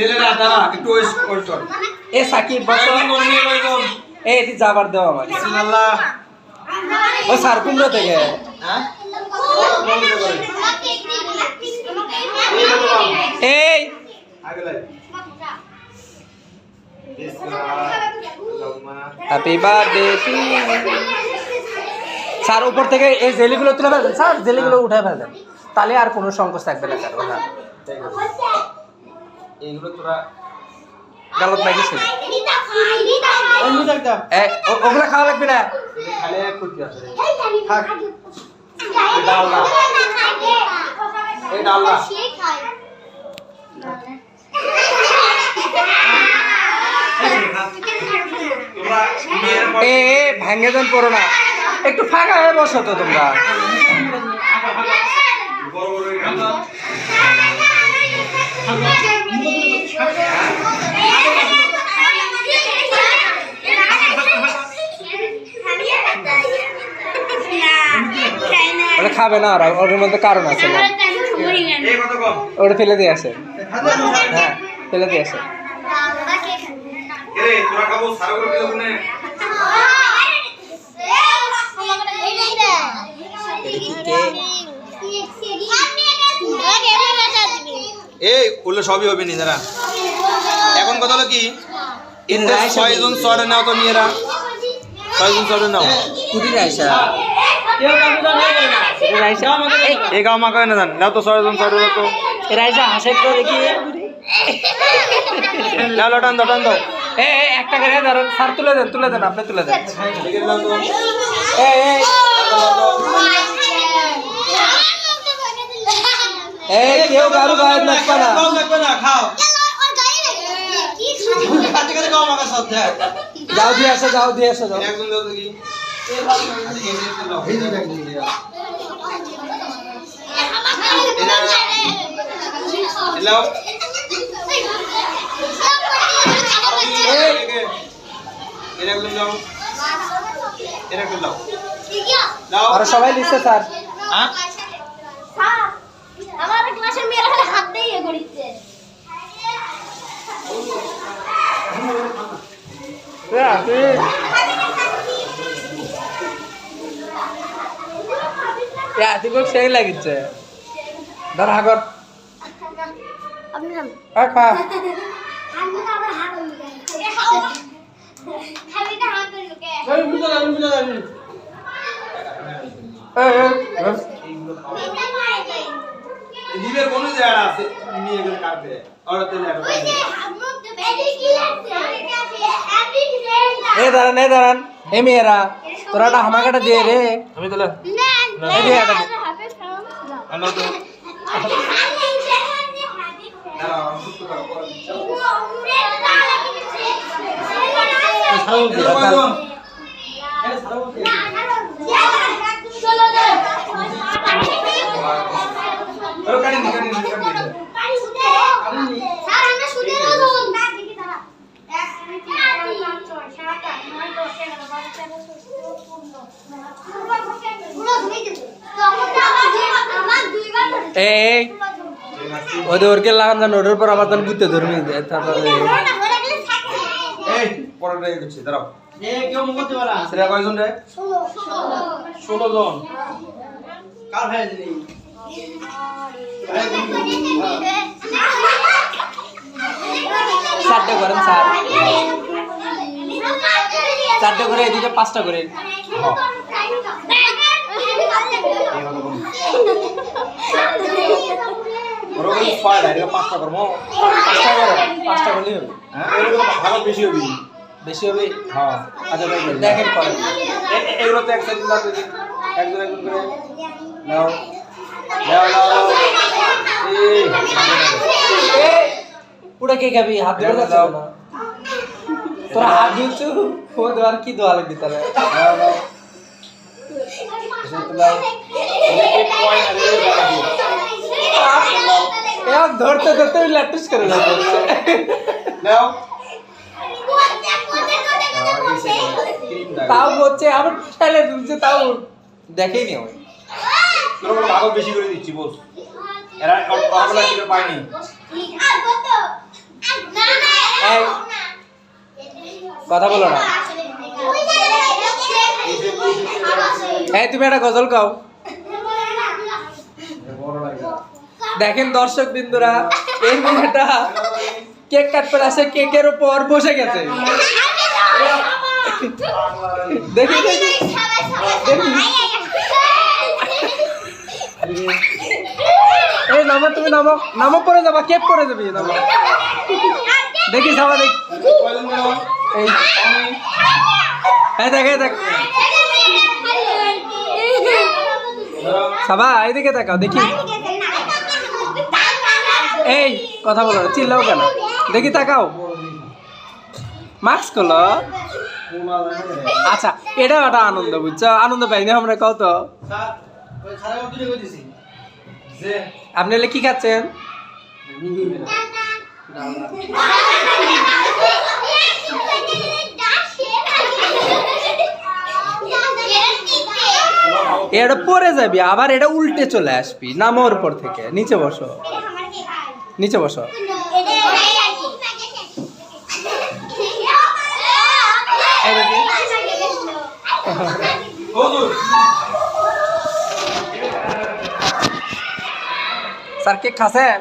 ছেলেরা দাঁড়া একটু এ সাকিব বস। এ এটি যাবার দেও আমাকে বিসমিল্লাহ। ও স্যার থেকে। হ্যাঁ? এই। হ্যাপি বার্থডে স্যার উপর থেকে এই জেলিগুলো তুলে ফেলবেন। স্যার জেলিগুলো উঠে ফেলবেন। তাহলে আর কোনো সংকোচ থাকবে না হ্যাঁ এইগুলো তোরা গালত ওগুলো খাওয়া লাগবে না খালি এ, ভাঙে দেন করো না একটু ফাঁকা হয়ে বসো তো তোমরা বড় বড় ওটা খাবে না ওরা ওর মধ্যে কারণ আছে। না এই কত কম। ওটা ফেলে দিয়ে আসে। হ্যাঁ ফেলে দিয়ে আসে। এরে তোরা খাব? সারা করে দিলে কোনে? এই ওগুলো সবই হবে নি এখন কথা হলো কি? ছয়জন চড়ে নাও তো মেয়েরা। ছয়জন চড়ে নাও। কুটির আইসা রাইসা। এই গাও মাকা না জান নাও তো ছয়জন দাও তো। রাইসা হাসে তো দেখি। নাও লটান দাও টান দাও। এ এ, একটা করে ধরুন স্যার তুলে দেন তুলে দেন আপনি তুলে দেন। এদিকে দাও তো এ এ এ কেউ কারু গায়ে নাচবা না। না খাও। দেখ যাও দিয়ে আসো যাও দিয়ে আসো যাও। একজন দাও তো দাও দাও দাও আর সবাই লিখছে স্যার। হ্যাঁ? আমার ক্লাসের মেয়েরা খালি হাত দিয়ে ইয়ে করিচ্ছে তুই সেই লাগিচ্ছে ধর হাগর আপনি নাম আ, খা আমি তো আবার হাত খালি না হাত করি ওকে এ, এ, এ। দিবের কোন জায়গা আছে? নিয়ে গেলে কাটবে আর আমুক তো লাগছে ফ্রেন্ড এ দাঁড়ান এ দাঁড়ান। এ মেয়েরা তোরা হামাকাটা দিয়ে রে। আমি তাহলে কাটিনি কাটিনি কাটিনি এই ওদের ওরকে লাগান জান ওদের পর আবার তখন গুতে ধরবি। তারপরে এই। ষোলো। জন। কার ভাই চারটে করেন স্যার। চারটে করে এদিকে পাঁচটা করে। ওরকম ছয় এটা পাঁচটা করব পাঁচটা করে পাঁচটা করলেই হবে হ্যাঁ এরকম ভালো বেশি হবে বেশি হবে হ্যাঁ আচ্ছা দেখেন করেন এগুলো তো এক সাইড দাও তো দেখি। একজন একজন করে নাও পুরো কে খাবি হাত ধরে যাচ্ছে না তোরা হাত দিচ্ছ কি দোয়া লাগবে তাহলে আর আর ধরতে ধরতে ল্যাপটস করে নাও তাও বলছে আবার ফেলে দিচ্ছে তাও দেখেই নি আমি তোর বেশি করে দিচ্ছি বস। এরা ওরা টিকে পায়নি। কথা বলো না। এই তুমি একটা গজল গাও। দেখেন দর্শক বিন্দুরা, এই মেয়েটা কেক কাটতে আসে, কেকের উপর বসে গেছে। দেখি এই তুমি যাবা, কেক যাবি দেখ, এই দেখ। সাবা, এইদিকে তাকাও, দেখি। এই, কথা বলো, চিল্লাও কেন? দেখি তাকাও। মাস্ক করল? আচ্ছা এটাও একটা আনন্দ, বুঝছ? আনন্দ পাইনি আমরা কত আপনি হলে কি খাচ্ছেন? এটা পরে যাবি, আবার এটা উল্টে চলে আসবি। নামোর পর থেকে। নিচে বসো। নিচে বসো। স্যার কে খাসেন